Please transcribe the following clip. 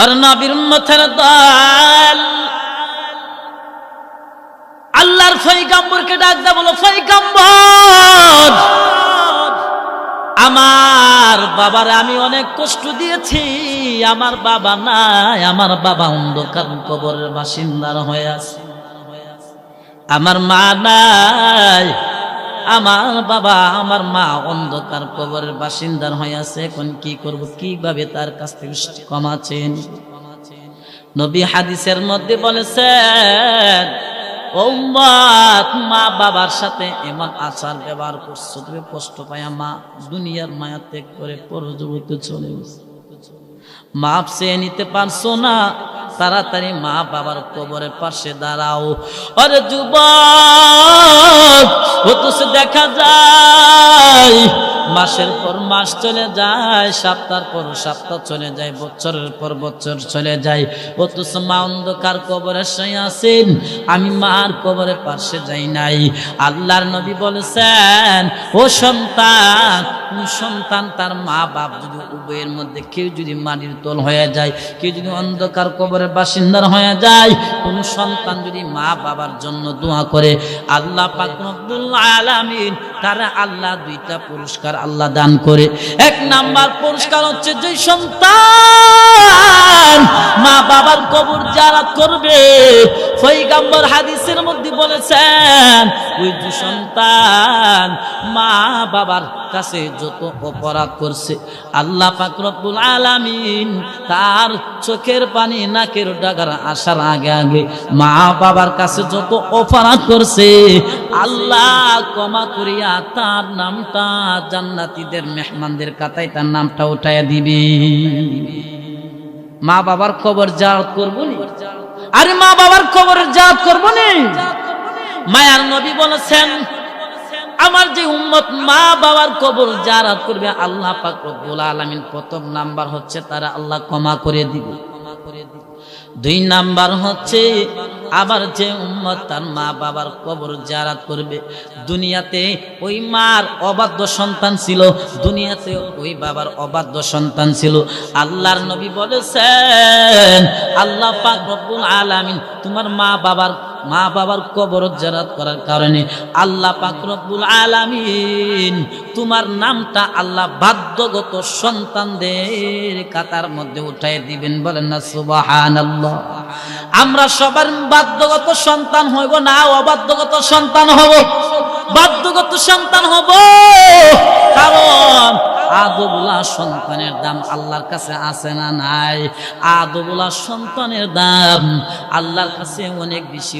আর নবীর উম্মতের দল। আল্লাহর ফৈগম্বরকে ডাক দা, বলো ফৈগম্বর আমার বাবার আমি অনেক কষ্ট দিয়েছি। আমার বাবা নাই, আমার বাবা অন্ধকার কবরের বাসিন্দার হয়ে আছে। আমার মা নাই আমার বাবা, আমার মা অন্ধকার কবরের বাসিন্দার হয়ে আছে। এখন কি করব? কীভাবে তার কাছ থেকে কমাছেন নবী? হাদিসের মধ্যে বলেছেন মা বাবার সাথে এমন আচার ব্যবহার করছ, তুমি কষ্ট পায়া মা দুনিয়ার মায়া ত্যাগ করে পরজগতে চলে গেছে। মাপ সে নিতে পারছ না? তাড়াতাড়ি মা বাবার কবরের পাশে দাঁড়াও। আরে অথচ দেখা যায়, মাসের পর মাস চলে যায় সপ্তাহ পর সপ্তাহ চলে যায়, বছরের পর বছর চলে যায়। অথচ মা অন্ধকার কবরের সঙ্গে আসেন আমি মার কবরের পাশে যাই নাই। আল্লাহর নবী বলেছেন, ও সন্তান কোন সন্তান, তার মা বাপ যদি উভয়ের মধ্যে কেউ যদি মাটির তোল হয়ে যায়, কেউ যদি অন্ধকার কবরের বাসিন্দার হয়ে যায়, কোন সন্তান যদি মা বাবার জন্য দোয়া করে, আল্লাহ পাক আলামিন তারা আল্লাহ দুইটা পুরস্কার আল্লাহ দান করে। এক নাম্বার পুরস্কার হচ্ছে যে সন্তান মা বাবার কবর যারা করবে ফৈগাম্বর হাদিসের মধ্যে বলেছেন, ওই যে সন্তান মা বাবার কাছে যত অপরাধ করছে, আল্লাহ পাক আলামিন তার চোখের পানি, নাকের ডাগার আসার আগে আগে মা বাবার কাছে যত অপরাধ করছে, আল্লাহ ক্ষমা করিয়া তার নামটা জান্নাতীদের মেহমানদের কাতায় তার নামটা উঠাইয়া দিবি। মা বাবার খবর জাত করব নি? আরে মা বাবার কবরের জাত করব নেই মায়ার নবী বলেছেন, আমার যে উম্মত মা বাবার কবর জারাত করবে, আল্লাহ পাক রব্বুল আলামিন প্রথম নাম্বার হচ্ছে তারা আল্লাহ ক্ষমা করে দিবে। দুই নাম্বার হচ্ছে আবার যে উম্মত তার মা বাবার কবর জারাত করবে, দুনিয়াতে ওই মার অবাধ্য সন্তান ছিল, দুনিয়াতে ওই বাবার অবাধ্য সন্তান ছিল। আল্লাহর নবী বলেছেন, আল্লাহ পাক আলামিন তোমার মা বাবার মা বাবার কবর জারাত করার কারণে আল্লাহ পাক রব্বুল আলামিন তোমার নামটা আল্লাহ বাধ্যগত সন্তানদের কাতার মধ্যে উঠাই দিবেন বলেন না, সুবহানাল্লাহ। আমরা সবার বাধ্যগত সন্তান হইব না, অবাধ্যগত সন্তান হব বাধ্যগত সন্তান হব কারণ আদবুলা সন্তানের দাম আল্লাহর কাছে আছে না নাই? আদবুলা সন্তানের দাম আল্লাহর কাছে অনেক বেশি